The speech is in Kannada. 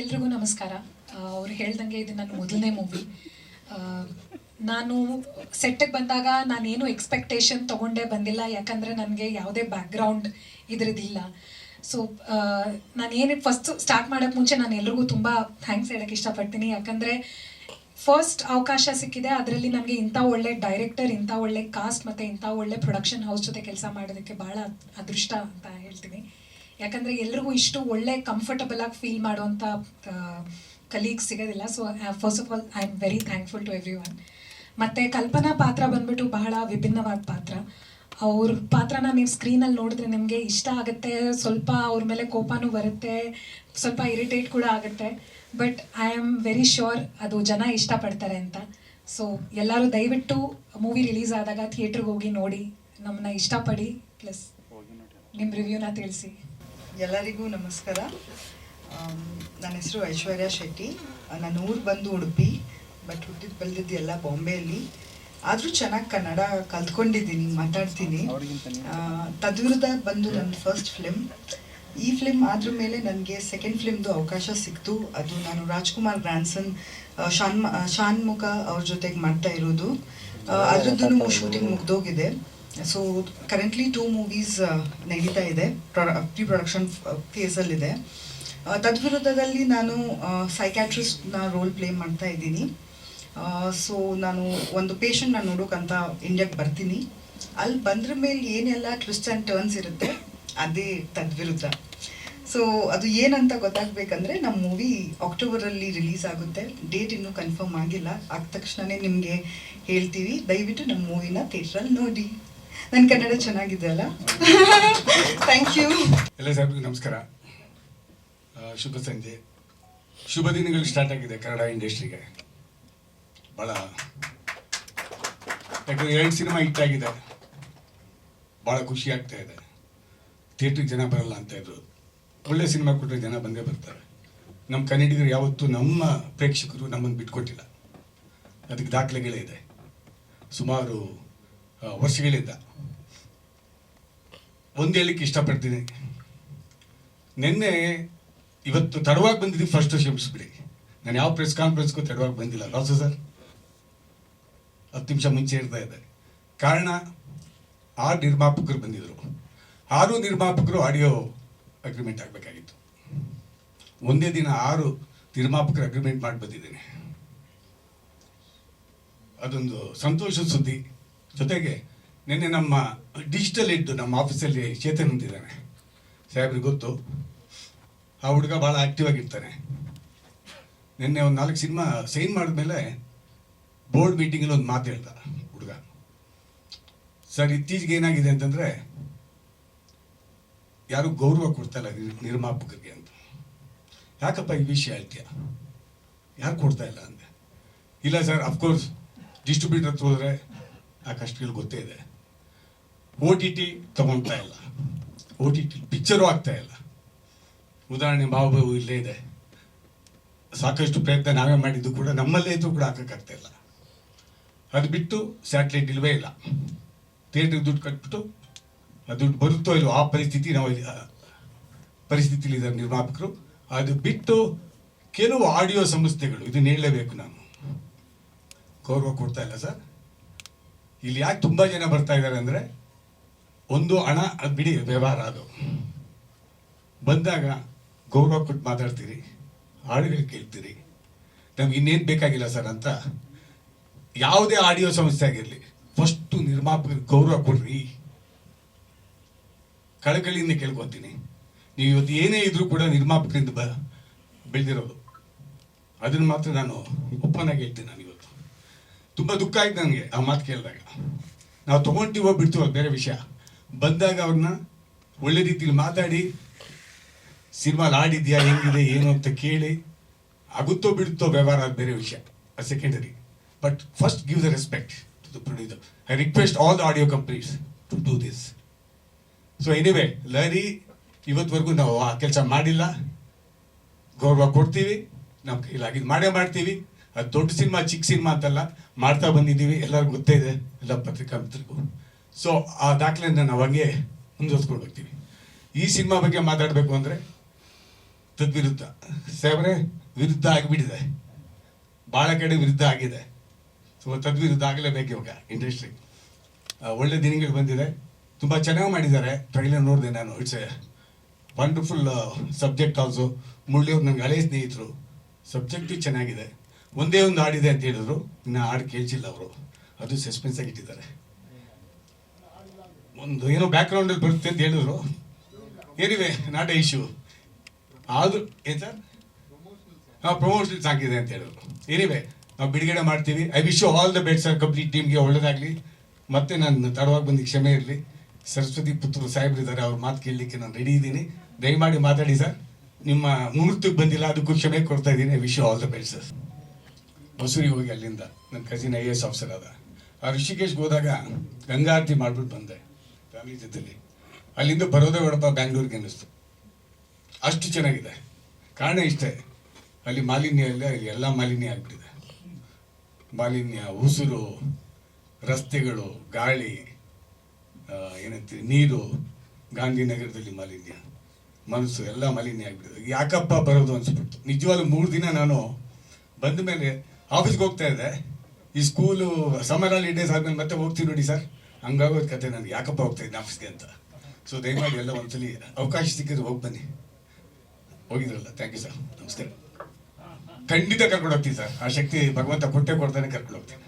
ಎಲ್ರಿಗೂ ನಮಸ್ಕಾರ. ಅವ್ರು ಹೇಳ್ದಂಗೆ ಇದು ನನ್ನ ಮೊದಲನೇ ಮೂವಿ ನಾನು ಸೆಟ್ಟಿಗೆ ಬಂದಾಗ ನಾನೇನು ಎಕ್ಸ್ಪೆಕ್ಟೇಷನ್ ತೊಗೊಂಡೇ ಬಂದಿಲ್ಲ, ಯಾಕಂದರೆ ನನಗೆ ಯಾವುದೇ ಬ್ಯಾಕ್ಗ್ರೌಂಡ್ ಇದ್ರದ್ದಿಲ್ಲ ಸೊ ನಾನು ಏನು ಫಸ್ಟ್ ಸ್ಟಾರ್ಟ್ ಮಾಡೋಕ್ಕೆ ಮುಂಚೆ ನಾನು ಎಲ್ರಿಗೂ ತುಂಬ ಥ್ಯಾಂಕ್ಸ್ ಹೇಳೋಕ್ಕೆ ಇಷ್ಟಪಡ್ತೀನಿ. ಯಾಕಂದರೆ ಫಸ್ಟ್ ಅವಕಾಶ ಸಿಕ್ಕಿದೆ, ಅದರಲ್ಲಿ ನನಗೆ ಇಂಥ ಒಳ್ಳೆ ಡೈರೆಕ್ಟರ್ ಇಂಥ ಒಳ್ಳೆ ಕಾಸ್ಟ್ ಮತ್ತು ಇಂಥ ಒಳ್ಳೆ ಪ್ರೊಡಕ್ಷನ್ ಹೌಸ್ ಜೊತೆ ಕೆಲಸ ಮಾಡೋದಕ್ಕೆ ಭಾಳ ಅದೃಷ್ಟ ಅಂತ ಹೇಳ್ತೀನಿ. ಯಾಕಂದರೆ ಎಲ್ರಿಗೂ ಇಷ್ಟು ಒಳ್ಳೆ ಕಂಫರ್ಟಬಲ್ ಆಗಿ ಫೀಲ್ ಮಾಡುವಂಥ ಕಲೀಗ್ಸ್ ಸಿಗೋದಿಲ್ಲ. So first of all I am very thankful to everyone ಮತ್ತು ಕಲ್ಪನಾ ಪಾತ್ರ ಬಂದ್ಬಿಟ್ಟು ಬಹಳ ವಿಭಿನ್ನವಾದ ಪಾತ್ರ. ಅವ್ರ ಪಾತ್ರನ ನೀವು ಸ್ಕ್ರೀನಲ್ಲಿ ನೋಡಿದ್ರೆ ನಿಮಗೆ ಇಷ್ಟ ಆಗುತ್ತೆ ಸ್ವಲ್ಪ ಅವ್ರ ಮೇಲೆ ಕೋಪನೂ ಬರುತ್ತೆ ಸ್ವಲ್ಪ ಇರಿಟೇಟ್ ಕೂಡ ಆಗುತ್ತೆ. But I am very sure ಅದು ಜನ ಇಷ್ಟಪಡ್ತಾರೆ ಅಂತ. ಸೊ ಎಲ್ಲರೂ ದಯವಿಟ್ಟು ಮೂವಿ ರಿಲೀಸ್ ಆದಾಗ ಥಿಯೇಟ್ರಿಗೆ ಹೋಗಿ ನೋಡಿ ನಮ್ಮನ್ನ ಇಷ್ಟಪಡಿ ಪ್ಲಸ್ ನಿಮ್ಮ ರಿವ್ಯೂನ ತಿಳಿಸಿ. ಎಲ್ಲರಿಗೂ ನಮಸ್ಕಾರ. ನನ್ನ ಹೆಸರು ಐಶ್ವರ್ಯ ಶೆಟ್ಟಿ. ನನ್ನ ಊರು ಬಂದು ಉಡುಪಿ ಬಟ್ ಹುಟ್ಟಿದ್ದು ಬೆಳೆದಿದ್ದು ಎಲ್ಲ ಬಾಂಬೆಯಲ್ಲಿ. ಆದರೂ ಚೆನ್ನಾಗಿ ಕನ್ನಡ ಕಲ್ತ್ಕೊಂಡಿದ್ದೀನಿ, ಮಾತಾಡ್ತೀನಿ. ತದ್ವಿರುದ್ಧ ಬಂದು ನನ್ನ ಫಸ್ಟ್ ಫಿಲ್ಮ್ ಈ ಫಿಲ್ಮ್ ಆದ್ರ ಮೇಲೆ ನನಗೆ ಸೆಕೆಂಡ್ ಫಿಲ್ಮ್ದು ಅವಕಾಶ ಸಿಕ್ತು. ಅದು ನಾನು ರಾಜ್ಕುಮಾರ್ ಗ್ರ್ಯಾನ್ಸನ್ ಶಾನ್ ಶಾನ್ಮುಖ ಅವ್ರ ಜೊತೆಗೆ ಮಾಡ್ತಾ ಇರೋದು. ಅದರದ್ದು ಶೂಟಿಂಗ್ ಮುಗ್ದೋಗಿದೆ. ಸೊ ಕರೆಂಟ್ಲಿ ಟೂ ಮೂವೀಸ್ ನಡೀತಾ ಇದೆ. ಪ್ರಿ ಪ್ರೊಡಕ್ಷನ್ ಫೇಸಲ್ಲಿದೆ ತದ್ವಿರುದ್ಧದಲ್ಲಿ ನಾನು ಸೈಕ್ಯಾಟ್ರಿಸ್ಟ್ನ ರೋಲ್ ಪ್ಲೇ ಮಾಡ್ತಾ ಇದ್ದೀನಿ. ಸೊ ನಾನು ಒಂದು ಪೇಷಂಟ್ನ ನೋಡೋಕ್ಕಂತ ಇಂಡಿಯಾಗೆ ಬರ್ತೀನಿ. ಅಲ್ಲಿ ಬಂದ್ರ ಮೇಲೆ ಏನೆಲ್ಲ ಟ್ವಿಸ್ಟ್ ಆ್ಯಂಡ್ ಟರ್ನ್ಸ್ ಇರುತ್ತೆ, ಅದೇ ತದ್ವಿರುದ್ಧ. ಸೊ ಅದು ಏನಂತ ಗೊತ್ತಾಗಬೇಕಂದ್ರೆ ನಮ್ಮ ಮೂವಿ ಅಕ್ಟೋಬರಲ್ಲಿ ರಿಲೀಸ್ ಆಗುತ್ತೆ. ಡೇಟ್ ಇನ್ನೂ ಕನ್ಫರ್ಮ್ ಆಗಿಲ್ಲ. ಆದ ತಕ್ಷಣವೇ ನಿಮಗೆ ಹೇಳ್ತೀವಿ. ದಯವಿಟ್ಟು ನಮ್ಮ ಮೂವಿನ ಥಿಯೇಟ್ರಲ್ಲಿ ನೋಡಿ. ನನ್ನ ಕನ್ನಡ ಚೆನ್ನಾಗಿದೆ ಅಲ್ಲ? ಥ್ಯಾಂಕ್ ಯು ಎಲ್ಲ ಸಾಹೇಬ್ರಿಗೆ ನಮಸ್ಕಾರ. ಶುಭ ಸಂಜೆ. ಶುಭ ದಿನಗಳು ಸ್ಟಾರ್ಟ್ ಆಗಿದೆ ಕನ್ನಡ ಇಂಡಸ್ಟ್ರಿಗೆ. ಭಾಳ ಯಾಕಂದರೆ ಎರಡು ಸಿನಿಮಾ ಹಿಟ್ಟಾಗಿದೆ ಭಾಳ ಖುಷಿ ಆಗ್ತಾ ಇದೆ. ಥಿಯೇಟ್ರಿಗೆ ಜನ ಬರಲ್ಲ ಅಂತ ಇದ್ರು. ಒಳ್ಳೆ ಸಿನಿಮಾ ಕೊಟ್ಟರೆ ಜನ ಬಂದೇ ಬರ್ತಾರೆ. ನಮ್ಮ ಕನ್ನಡಿಗರು ಯಾವತ್ತೂ ನಮ್ಮ ಪ್ರೇಕ್ಷಕರು ನಮ್ಮನ್ನು ಬಿಟ್ಕೊಟ್ಟಿಲ್ಲ. ಅದಕ್ಕೆ ದಾಖಲೆಗಳೇ ಇದೆ. ಸುಮಾರು ವರ್ಷಗಳಿಂದ. ಒಂದು ಹೇಳಲಿಕ್ಕೆ ಇಷ್ಟಪಡ್ತೀನಿ. ನಿನ್ನೆ ಇವತ್ತು ತಡವಾಗಿ ಬಂದಿದ್ದೀನಿ ಫಸ್ಟ್ ಕ್ಷಮಿಸ್ಬಿಡಿ. ನಾನು ಯಾವ ಪ್ರೆಸ್ ಕಾನ್ಫರೆನ್ಸ್ಗೂ ತಡವಾಗಿ ಬಂದಿಲ್ಲ ಲಾಸು ಸರ್? ಹತ್ತು ನಿಮಿಷ ಮುಂಚೆ ಇರ್ತಾ ಇದೆ ಕಾರಣ, ಆರು ನಿರ್ಮಾಪಕರು ಬಂದಿದ್ರು. ಆರು ನಿರ್ಮಾಪಕರು ಆಡಿಯೋ ಅಗ್ರಿಮೆಂಟ್ ಆಗಬೇಕಾಗಿತ್ತು. ಒಂದೇ ದಿನ ಆರು ನಿರ್ಮಾಪಕರು ಅಗ್ರಿಮೆಂಟ್ ಮಾಡಿ ಬಂದಿದ್ದೇನೆ. ಅದೊಂದು ಸಂತೋಷದ ಸುದ್ದಿ. ಜೊತೆಗೆ ನಿನ್ನೆ ನಮ್ಮ ಡಿಜಿಟಲ್ ಇಟ್ಟು ನಮ್ಮ ಆಫೀಸಲ್ಲಿ ಚೇತನ್ ಅಂತಿದ್ದಾನೆ. ಸಾಹೇಬ್ರಿಗೆ ಗೊತ್ತು. ಆ ಹುಡುಗ ಭಾಳ ಆಕ್ಟಿವ್ ಆಗಿರ್ತಾನೆ. ನಿನ್ನೆ ಒಂದು ನಾಲ್ಕು ಸಿನಿಮಾ ಸೈನ್ ಮಾಡಿದ್ಮೇಲೆ ಬೋರ್ಡ್ ಮೀಟಿಂಗಲ್ಲಿ ಒಂದು ಮಾತು ಹೇಳ್ದ ಹುಡುಗ. ಸರ್, ಇತ್ತೀಚೆಗೆ ಏನಾಗಿದೆ ಅಂತಂದರೆ ಯಾರು ಗೌರವ ಕೊಡ್ತಾ ಇಲ್ಲ ನಿರ್ಮಾಪಕರಿಗೆ ಅಂತ. ಯಾಕಪ್ಪ ಈ ವಿಷಯ ಹೇಳ್ತೀಯ ಯಾರು ಕೊಡ್ತಾ ಇಲ್ಲ? ಅಂದೆ. ಇಲ್ಲ ಸರ್ ಅಫ್ಕೋರ್ಸ್ ಡಿಸ್ಟ್ರಿಬ್ಯೂಟರ್ ಹೋದ್ರೆ ಆ ಕಷ್ಟಗಳು ಗೊತ್ತೇ ಇದೆ. ಓ ಟಿ ಟಿ ತಗೊಳ್ತಾ ಇಲ್ಲ. ಓ ಟಿ ಟಿ ಪಿಕ್ಚರು ಆಗ್ತಾ ಇಲ್ಲ. ಉದಾಹರಣೆ ಬಾಬು ಇಲ್ಲೇ ಇದೆ. ಸಾಕಷ್ಟು ಪ್ರಯತ್ನ ನಾವೇ ಮಾಡಿದ್ದು ಕೂಡ ನಮ್ಮಲ್ಲೇ ಇದ್ದು ಕೂಡ ಹಾಕೋಕ್ಕಾಗ್ತಾ ಇಲ್ಲ. ಅದು ಬಿಟ್ಟು ಸ್ಯಾಟಲೈಟ್ ಇಲ್ವೇ ಇಲ್ಲ. ಥಿಯೇಟ್ರಿಗೆ ದುಡ್ಡು ಕಟ್ಬಿಟ್ಟು ಆ ದುಡ್ಡು ಬರುತ್ತೋ ಇಲ್ಲೋ ಆ ಪರಿಸ್ಥಿತಿ ನಾವು ಪರಿಸ್ಥಿತಿಲಿ ಇದ್ದಾರೆ ನಿರ್ಮಾಪಕರು. ಅದು ಬಿಟ್ಟು ಕೆಲವು ಆಡಿಯೋ ಸಂಸ್ಥೆಗಳು, ಇದನ್ನ ಹೇಳಲೇಬೇಕು ನಾನು. ಗೌರವ ಕೊಡ್ತಾ ಇಲ್ಲ ಸರ್. ಇಲ್ಲಿ ಯಾಕೆ ತುಂಬ ಜನ ಬರ್ತಾ ಇದ್ದಾರೆ ಅಂದರೆ ಒಂದು ಹಣ ಬಿಡಿ, ವ್ಯವಹಾರ ಅದು. ಬಂದಾಗ ಗೌರವ ಕೊಟ್ಟು ಮಾತಾಡ್ತೀರಿ, ಹಾಡುಗಳು ಕೇಳ್ತೀರಿ. ನಮ್ಗೆ ಇನ್ನೇನು ಬೇಕಾಗಿಲ್ಲ ಸರ್ ಅಂತ ಯಾವುದೇ ಆಡಿಯೋ ಸಂಸ್ಥೆ ಆಗಿರಲಿ, ಫಸ್ಟು ನಿರ್ಮಾಪಕರಿಗೆ ಗೌರವ ಕೊಡ್ರಿ. ಕಳಕಳಿಯಿಂದ ಕೇಳ್ಕೊತೀನಿ. ನೀವು ಇವತ್ತು ಏನೇ ಇದ್ರೂ ಕೂಡ ನಿರ್ಮಾಪಕರಿಂದ ಬ, ಬೆಳೆದಿರೋದು. ಅದನ್ನು ಮಾತ್ರ ನಾನು ಓಪನ್ ಆಗಿ ಹೇಳ್ತೀನಿ ನಾನು ಇವತ್ತು. ತುಂಬ ದುಃಖ ಆಯ್ತು ನನಗೆ ಆ ಮಾತು ಕೇಳಿದಾಗ. ನಾವು ತೊಗೊಂತೀವೋ ಬಿಡ್ತೀವೋ ಬೇರೆ ವಿಷಯ. ಬಂದಾಗ ಅವ್ರನ್ನ ಒಳ್ಳೆ ರೀತಿಲಿ ಮಾತಾಡಿ ಸಿನಿಮಾಲ್ ಆಡಿದ್ಯಾ, ಹೆಂಗಿದೆ, ಏನು ಅಂತ ಕೇಳಿ, ಆಗುತ್ತೋ ಬಿಡುತ್ತೋ ವ್ಯವಹಾರ ಅದು ಬೇರೆ ವಿಷಯ secondary but first give the respect to the producer I request all the audio companies to do this so anyway ಲರಿ ಇವತ್ವರೆಗೂ ನಾವು ಆ ಕೆಲಸ ಮಾಡಿಲ್ಲ. ಗೌರವ ಕೊಡ್ತೀವಿ. ನಮ್ಮ ಕೈಲಾಗಿದ್ದು ಮಾಡೇ ಮಾಡ್ತೀವಿ. ಅದು ದೊಡ್ಡ ಸಿನಿಮಾ, ಚಿಕ್ಕ ಸಿನಿಮಾ ಅಂತಲ್ಲ, ಮಾಡ್ತಾ ಬಂದಿದ್ದೀವಿ. ಎಲ್ಲರಿಗೂ ಗೊತ್ತೇ ಇದೆ. ಎಲ್ಲ ಪತ್ರಿಕಾ ಮಿತ್ರರಿಗೂ ಸೊ ಆ ದಾಖಲೆಯನ್ನು ನಾವು ಹಂಗೆ ಮುಂದುವರ್ಸ್ಕೊಂಡು ಹೋಗ್ತೀವಿ ಈ ಸಿನಿಮಾ ಬಗ್ಗೆ ಮಾತಾಡಬೇಕು ಅಂದರೆ ತದ್ವಿರುದ್ಧ. ಸಾಹೇಬ್ರೆ, ವಿರುದ್ಧ ಆಗಿಬಿಟ್ಟಿದೆ. ಭಾಳ ಕಡೆ ವಿರುದ್ಧ ಆಗಿದೆ. ಸೊ ತದ್ವಿರುದ್ಧ ಆಗಲೇಬೇಕು ಇವಾಗ ಇಂಡಸ್ಟ್ರಿ ಒಳ್ಳೆ ದಿನಗಳು ಬಂದಿದೆ. ತುಂಬ ಚೆನ್ನಾಗಿ ಮಾಡಿದ್ದಾರೆ. ಟ್ರೈಲರ್ ನೋಡಿದೆ ನಾನು. It's a wonderful subject also ಮುಳ್ಳಿಯವ್ರು ನನಗೆ ಹಳೆಯ ಸ್ನೇಹಿತರು. ಸಬ್ಜೆಕ್ಟು ಚೆನ್ನಾಗಿದೆ. ಒಂದೇ ಒಂದು ಹಾಡಿದೆ ಅಂತ ಹೇಳಿದ್ರು. ಇನ್ನು ಹಾಡು ಕೇಳಿಸಿಲ್ಲ ಅವರು. ಅದು ಸಸ್ಪೆನ್ಸ್ ಆಗಿ ಇಟ್ಟಿದ್ದಾರೆ ಒಂದು ಏನೋ ಬ್ಯಾಕ್ಗ್ರೌಂಡಲ್ಲಿ ಬರುತ್ತೆ ಅಂತ ಹೇಳಿದ್ರು. ಏನಿವೆ ನಾಟ್ ಎ ಇಶ್ಯೂ ಆದ್ರೂ, ಏನ್ ಸರ್? ಹಾಂ ಪ್ರಮೋಷನ್ಸ್ ಸಾಕಿದೆ ಅಂತ ಹೇಳಿದ್ರು. ಏನಿವೆ ನಾವು ಬಿಡುಗಡೆ ಮಾಡ್ತೀವಿ. I wish you all the best sir complete ಟೀಮ್ಗೆ ಒಳ್ಳೇದಾಗಲಿ. ಮತ್ತೆ ನಾನು ತಡವಾಗಿ ಬಂದು ಕ್ಷಮೆ ಇರಲಿ. ಸರಸ್ವತಿ ಸಾಹೇಬ್ರು ಇದ್ದಾರೆ, ಅವ್ರ ಮಾತು ಕೇಳಲಿಕ್ಕೆ ನಾನು ರೆಡಿ ಇದ್ದೀನಿ. ದಯಮಾಡಿ ಮಾತಾಡಿ ಸರ್ ನಿಮ್ಮ ಮುಹೂರ್ತಕ್ಕೆ ಬಂದಿಲ್ಲ, ಅದಕ್ಕೂ ಕ್ಷಮೆ ಕೊಡ್ತಾ ಇದ್ದೀನಿ. Wish you all the best sir ಮಸೂರಿಗೆ ಹೋಗಿ ಅಲ್ಲಿಂದ. ನನ್ನ cousin I A S officer ಆದ. ಆ ಋಷಿಕೇಶ್ಗೆ ಹೋದಾಗ ಗಂಗಾರತಿ ಮಾಡ್ಬಿಟ್ಟು ಬಂದೆ. ಫ್ಯಾಮಿಲಿ ಜೊತೆಲಿ ಅಲ್ಲಿಂದ ಬರೋದೇ ಬೇಡಪ್ಪ ಬ್ಯಾಂಗ್ಳೂರಿಗೆ ಅನ್ನಿಸ್ತು. ಅಷ್ಟು ಚೆನ್ನಾಗಿದೆ. ಕಾರಣ ಇಷ್ಟೇ. ಅಲ್ಲಿ ಮಾಲಿನ್ಯ ಇಲ್ಲ ಅಲ್ಲಿ ಎಲ್ಲ ಮಾಲಿನ್ಯ ಆಗ್ಬಿಟ್ಟಿದೆ. ಮಾಲಿನ್ಯ, ಉಸಿರು, ರಸ್ತೆಗಳು, ಗಾಳಿ ಏನಂತೀವಿ ನೀರು, ಗಾಂಧಿನಗರದಲ್ಲಿ ಮಾಲಿನ್ಯ. ಮನಸ್ಸು ಎಲ್ಲ ಮಾಲಿನ್ಯ ಆಗ್ಬಿಟ್ಟಿದೆ. ಯಾಕಪ್ಪ ಬರೋದು ಅನಿಸ್ಬಿಡ್ತು. ನಿಜವಾಗ್ಲೂ ಮೂರು ದಿನ ನಾನು ಬಂದ ಮೇಲೆ ಆಫೀಸ್ಗೆ ಹೋಗ್ತಾ ಇದ್ದೆ. ಈ ಸ್ಕೂಲು ಸಮರ್ ಹಾಲಿಡೇಸ್ ಆದ್ಮೇಲೆ ಮತ್ತೆ ಹೋಗ್ತೀನಿ ನೋಡಿ ಸರ್. ಹಂಗಾಗೋದ್ ಕತೆ ನನಗೆ ಯಾಕಪ್ಪ ಹೋಗ್ತಾ ಇದ್ದೀನಿ ಆಫೀಸ್ಗೆ ಅಂತ. ಸೊ ದಯಮಾಡಿ ಎಲ್ಲ ಒಂದ್ಸಲಿ ಅವಕಾಶ ಸಿಕ್ಕಿದ್ರೆ ಹೋಗಿ ಬನ್ನಿ. ಹೋಗಿದ್ರಲ್ಲ ಥ್ಯಾಂಕ್ ಯು ಸರ್ ನಮಸ್ಕಾರ. ಖಂಡಿತ ಕರ್ಕೊಂಡು ಹೋಗ್ತೀನಿ ಸರ್ ಆ ಶಕ್ತಿ ಭಗವಂತ ಕೊಟ್ಟೆ ಕೊಡ್ತಾನೆ ಕರ್ಕೊಂಡು ಹೋಗ್ತೀನಿ.